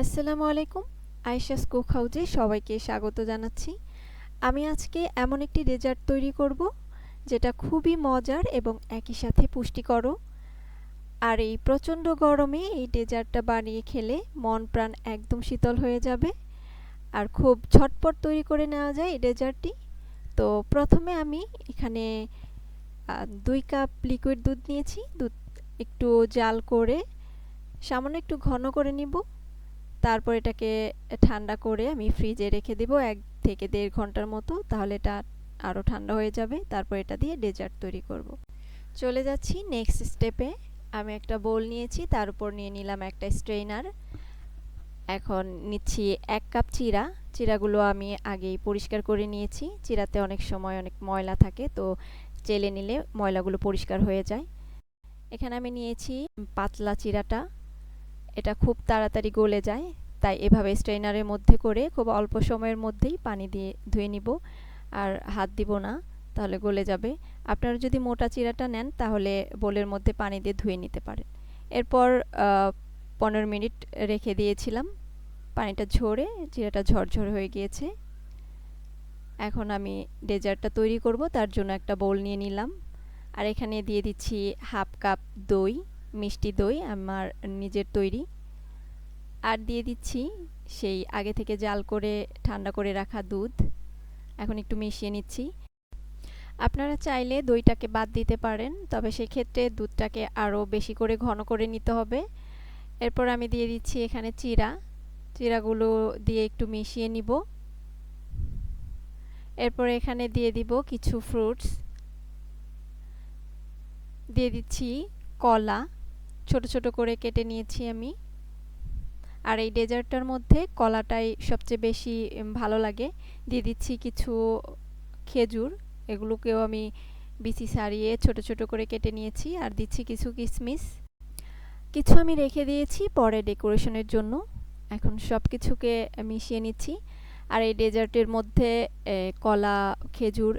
আসসালামু আলাইকুম, আয়েশাস কুক হাউজে সবাইকে স্বাগত জানাচ্ছি। আমি আজকে এমন একটি ডেজার্ট তৈরি করব, যেটা খুবই মজার এবং একই সাথে পুষ্টিকরও আর এই প্রচণ্ড গরমে এই ডেজার্টটা বানিয়ে খেলে মন প্রাণ একদম শীতল হয়ে যাবে। আর খুব ঝটপট তৈরি করে নেওয়া যায় এই ডেজার্টটি। তো প্রথমে আমি এখানে দুই কাপ লিকুইড দুধ নিয়েছি। দুধ একটু জাল করে সামান্য একটু ঘন করে নিব। তারপর এটাকে ঠান্ডা করে আমি ফ্রিজে রেখে দেব এক থেকে দেড় ঘণ্টার মতো, তাহলে এটা আরও ঠান্ডা হয়ে যাবে। তারপর এটা দিয়ে ডেজার্ট তৈরি করব। চলে যাচ্ছি নেক্সট স্টেপে আমি একটা বোল নিয়েছি, তার উপর নিয়ে নিলাম একটা স্ট্রেইনার এখন নিচ্ছি এক কাপ চিরা। চিরাগুলো আমি আগেই পরিষ্কার করে নিয়েছি। চিরাতে অনেক সময় অনেক ময়লা থাকে, তো চেলে নিলে ময়লাগুলো পরিষ্কার হয়ে যায়। এখানে আমি নিয়েছি পাতলা চিরাটা। এটা খুব তাড়াতাড়ি গলে যায়, তাই এভাবে স্ট্রেনারের মধ্যে করে খুব অল্প সময়ের মধ্যেই পানি দিয়ে ধুয়ে নিব। আর হাত দিব না, তাহলে গলে যাবে। আপনারা যদি মোটা চিরাটা নেন, তাহলে বোলের মধ্যে পানি দিয়ে ধুয়ে নিতে পারেন। এরপর পনেরো মিনিট রেখে দিয়েছিলাম। পানিটা ঝরে, চিরাটা ঝরঝর হয়ে গিয়েছে। এখন আমি ডেজার্টটা তৈরি করব, তার জন্য একটা বোল নিয়ে নিলাম। আর এখানে দিয়ে দিচ্ছি হাফ কাপ দই। মিষ্টি দই আমার নিজের তৈরি। আর দিয়ে দিচ্ছি সেই আগে থেকে জাল করে, ঠান্ডা করে রাখা দুধ। এখন একটু মিশিয়ে নিচ্ছি। আপনারা চাইলে দইটাকে বাদ দিতে পারেন, তবে সেক্ষেত্রে দুধটাকে আরও বেশি করে ঘন করে নিতে হবে। এরপর আমি দিয়ে দিচ্ছি এখানে চিরা। চিরাগুলো দিয়ে একটু মিশিয়ে নিব। এরপর এখানে দিয়ে দিব কিছু ফ্রুটস দিয়ে দিচ্ছি কলা। ছোট ছোট করে কেটে নিয়েছি আমি। আর এই ডেজার্টটার মধ্যে কলাটাই সবচেয়ে বেশি ভালো লাগে। দিয়ে দিচ্ছি কিছু খেজুর, এগুলোকেও আমি বিচি সারিয়ে ছোট ছোট করে কেটে নিয়েছি। আর দিচ্ছি কিছু কিশমিশ কিছু আমি রেখে দিয়েছি পরে ডেকোরেশনের জন্য। এখন সব কিছুকে মিশিয়ে নিচ্ছি। আর এই ডেজার্টের মধ্যে কলা, খেজুর,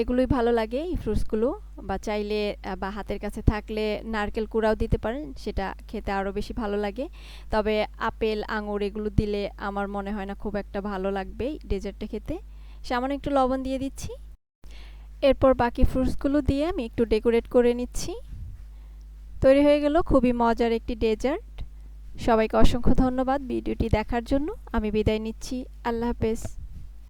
এগুলোই ভালো লাগে এই ফ্রুটসগুলো। বা চাইলে বা হাতের কাছে থাকলে নারকেল কুড়াও দিতে পারেন, সেটা খেতে আরও বেশি ভালো লাগে। তবে আপেল, আঙুর এগুলো দিলে আমার মনে হয় না খুব একটা ভালো লাগবে ডেজার্টটা খেতে। সামান্য একটু লবণ দিয়ে দিচ্ছি। এরপর বাকি ফ্রুটসগুলো দিয়ে আমি একটু ডেকোরেট করে নিচ্ছি। তৈরি হয়ে গেল খুবই মজার একটি ডেজার্ট সবাইকে অসংখ্য ধন্যবাদ ভিডিওটি দেখার জন্য। আমি বিদায় নিচ্ছি। আল্লাহ হাফেজ।